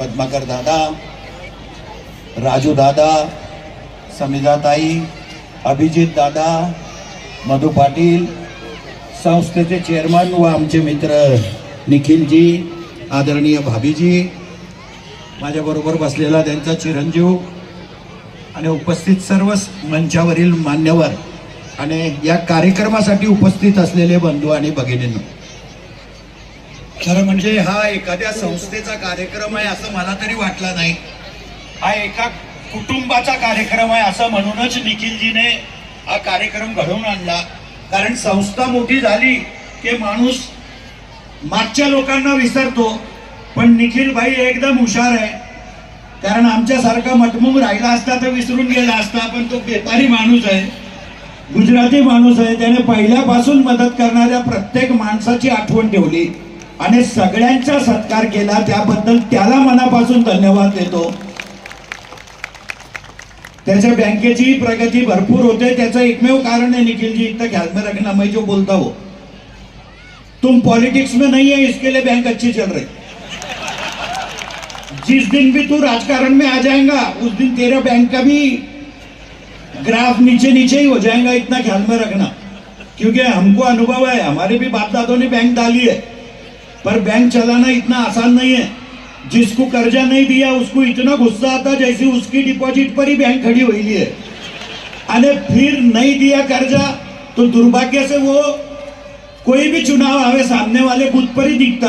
पद्माकर दादा राजू दादा समिधाताई अभिजित दादा मधु पाटील संस्थेचे चेअरमन व आमचे मित्र निखिलजी आदरणीय भाभीजी माझ्याबरोबर बसलेला त्यांचा चिरंजीव आणि उपस्थित सर्व मंचावरील मान्यवर आणि या कार्यक्रमासाठी उपस्थित असलेले बंधू आणि भगिनींना. खरं म्हणजे हा एखाद्या संस्थेचा कार्यक्रम आहे असं मला तरी वाटला नाही. हा एका कुटुंबाचा कार्यक्रम आहे असं म्हणूनच निखिलजीने हा कार्यक्रम घडवून आणला. कारण संस्था मोठी झाली की माणूस मागच्या लोकांना विसरतो. पण निखिल भाई एकदम हुशार आहे. कारण आमच्यासारखा मटमुंग राहिला असता तर विसरून गेला असता पण तो बेपारी माणूस आहे. गुजराती माणूस आहे. त्याने पहिल्यापासून मदत करणाऱ्या प्रत्येक माणसाची आठवण ठेवली. आणि सगळ्यांचा सत्कार केला त्याबद्दल त्याला मनापासून धन्यवाद देतो. त्याच्या बँकेची प्रगती भरपूर होते त्याचं एकमेव कारण है निखिल जी इतना ख्याल में रखना मैं जो बोलता हो. तुम पॉलिटिक्स में नहीं है इसके लिए बैंक अच्छी चल रही. जिस दिन भी तू राजकारण में आ जाएगा उस दिन तेरा बैंक का भी ग्राफ नीचे नीचे ही हो जाएगा इतना ख्याल में रखना. क्योंकि हमको अनुभव है हमारे भी बाप दादों ने बैंक डाली है. पर बैंक चलाना इतना आसान नहीं है। जिसको कर्जा नहीं दिया उसको इतना गुस्सा आता जैसे उसकी डिपॉजिट पर ही बैंक खड़ी हुई है। अरे फिर नहीं दिया कर्जा तो दुर्भाग्य से वो कोई भी चुनाव आवे सामने वाले बुद्ध पर ही दिखता।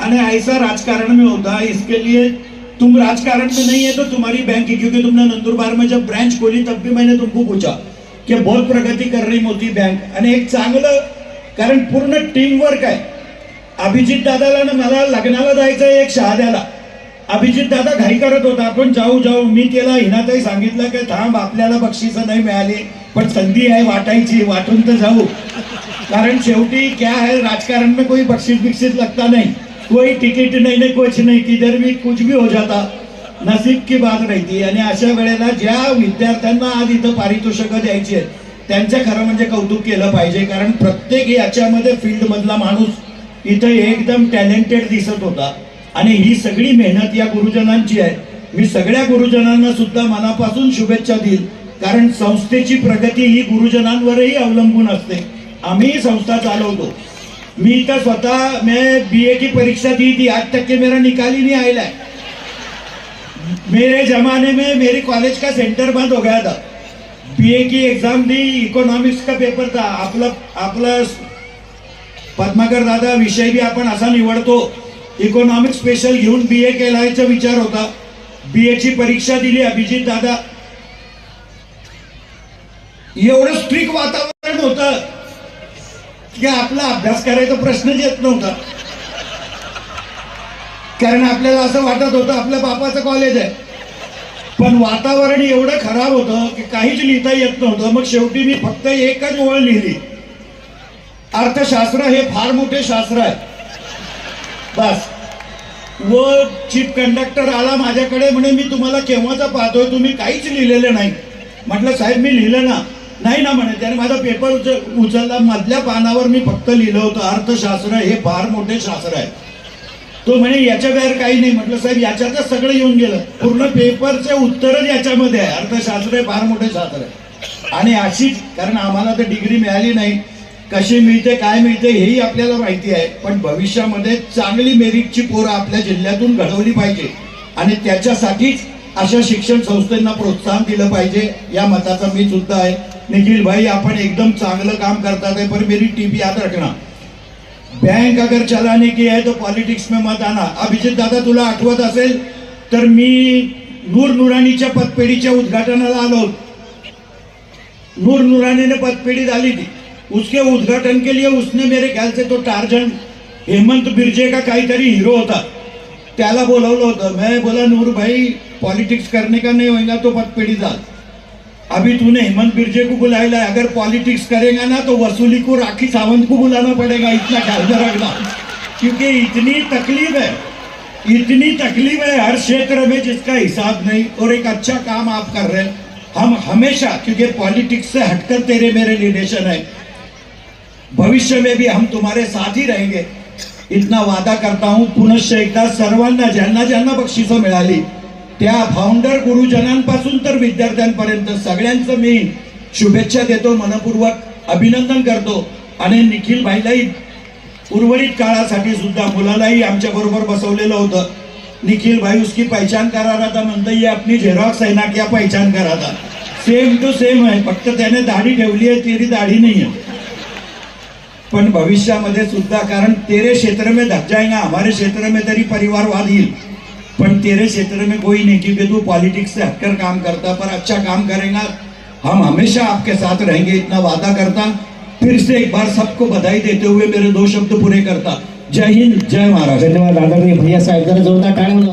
अरे ऐसा राजकारण में होता है इसके लिए तुम राजकारण में नहीं है तो तुम्हारी बैंक की क्योंकि तुमने नंदुरबार में जब ब्रांच खोली तब भी मैंने तुमको पूछा कि बहुत प्रगती कर रही मोती बैंक आणि एक चांगलं कारण पूर्ण टीम वर्क आहे अभिजित दादाला ना मला लग्नाला जायचं आहे एक शहाद्याला. अभिजित दादा घाई करत होता आपण जाऊ जाऊ मी त्याला हिनाताई सांगितलं की थांब आपल्याला बक्षीस नाही मिळाली पण संधी आहे वाटायची वाटून तर जाऊ. कारण शेवटी क्या है राजकारण में कोई बक्षीस बिक्षीस लगता नहीं. कोई तिकीट नाही नाही कुछ नाही किधर भी कुछ भी हो जाता. नसीब की बात राहती आणि अशा वेळेला ज्या विद्यार्थ्यांना आज इथं पारितोषिकं द्यायची आहेत त्यांचं खरं म्हणजे कौतुक केलं पाहिजे. कारण प्रत्येक याच्यामध्ये फील्ड मधला माणूस इथं एकदम टॅलेंटेड दिसत होता. आणि ही सगळी मेहनत या गुरुजनांची आहे. मी सगळ्या गुरुजनांना सुद्धा मनापासून शुभेच्छा देईल. कारण संस्थेची प्रगती ही गुरुजनांवरही अवलंबून असते. आम्ही संस्था चालवतो. मी तर स्वतः मैं बीए की परीक्षा दी थी आठ टक्के मेरा निकाल ही नहीं है मेरे जमाने में मेरे कॉलेज का सेंटर बंद हो गया था. बीए की एग्जाम दी इकोनॉमिक्स का पेपर था. आपलं आपलं पद्माकर दादा विषय बी आपण असा निवडतो. इकॉनॉमिक स्पेशल घेऊन बी ए केलायचा विचार होता. बी ची परीक्षा दिली अभिजित दादा. एवढं स्ट्रिक वातावरण होतं की आपला अभ्यास करायचा प्रश्नच येत नव्हता. कारण आपल्याला असं वाटत होतं आपल्या बापाचं कॉलेज आहे. पण वातावरण एवढं खराब होतं की काहीच लिहिता येत नव्हतं. मग शेवटी मी फक्त एकच ओळ लिहिली. अर्थशास्त्र हे फार मोठे शास्त्र आहे. बस. व चीफ कंडक्टर आला माझ्याकडे म्हणे मी तुम्हाला केव्हाचा पाहतोय? तुम्ही काहीच लिहिलेलं नाही. म्हटलं साहेब मी लिहिलं ना. नाही ना म्हणे त्याने माझा पेपर उच- उचलला. मधल्या पानावर मी फक्त लिहिलं होतं. अर्थशास्त्र हे फार मोठे शास्त्र आहे. तो म्हणे याच्या बाहेर काही नाही. म्हटलं साहेब याच्यातच सगळं येऊन गेलं. पूर्ण पेपरचे उत्तरच याच्यामध्ये आहे. अर्थशास्त्र हे फार मोठे शास्त्र आहे. आणि अशीच कारण आम्हाला तर डिग्री मिळाली नाही कशी मिळते काय मिळते हेही आपल्याला माहिती आहे. पण भविष्यामध्ये चांगली मेरिटची पोरं आपल्या जिल्ह्यातून घडवली पाहिजे. आणि त्याच्यासाठीच अशा शिक्षण संस्थांना प्रोत्साहन दिलं पाहिजे या मताचा मी सुद्धा आहे. निखिल भाई आपण एकदम चांगलं काम करतात है पर मेरी टीपी याद रखना. बँक अगर चलाने की है तो पॉलिटिक्स में मत आना. अभिजित दादा तुला आठवत असेल तर मी नूर नुराणीच्या पतपेढीच्या उद्घाटनाला आलो नूर नुराणीने पतपेढी ती. उसके उद्घाटन के लिए उसने मेरे ख्याल से तो टार्जन हेमंत बिरजे का काहीतरी हिरो होता. त्याला बोलवलं होतं. मैं बोला नूर भाई पॉलिटिक्स करने का नहीं होगा तो पतपेढी डाल अभी तूने हेमंत बिरजे को बुलाया है अगर पॉलिटिक्स करेगा ना तो वसूली को राखी सावंत को बुलाना पड़ेगा इतना ख्याल में रखना. क्योंकि इतनी तकलीफ है इतनी तकलीफ है हर क्षेत्र में जिसका हिसाब नहीं और एक अच्छा काम आप कर रहे हैं. हम हमेशा क्योंकि पॉलिटिक्स से हटकर तेरे मेरे रिलेशन है भविष्य में भी हम तुम्हारे साथ ही रहेंगे। इतना वादा करता हूं पुनश्च एकदा सर्वांना ज्यांना ज्यांना बक्षिसं मिळाली त्या फाउंडर गुरुजनांपासून तर विद्यार्थ्यांपर्यंत सगळ्यांचं मी शुभेच्छा देतो मनपूर्वक अभिनंदन करतो. आणि निखिल भाईलाही उर्वरित काळासाठी सुद्धा मुलालाही आमच्या बरोबर बसवलेलं होतं. निखिल भाई उसकी पहचान करा रहा था म्हणता ये आपली झेरॉक्स आहे ना क्या पहचान करा था? सेम टू सेम आहे फक्त त्याने दाढी ठेवली आहे तेरी दाढी नाही आहे. पण भविष्यामध्ये सुद्धा कारण तेरे क्षेत्र में धक जाएगा हमारे क्षेत्र में परिवार परिवारवाद येईल. पण तेरे क्षेत्र में कोई नहीं क्योंकि तू पॉलिटिक्स से हटकर काम करता पर अच्छा काम करेगा हम हमेशा आपके साथ रहेंगे इतना वादा करता फिर से एक बार सबको बधाई देते हुए मेरे दो शब्द पूरे करता। जय हिंद जय महाराज धन्यवाद आदरणीय भैया साहेब जरा जोरदार टाळ्या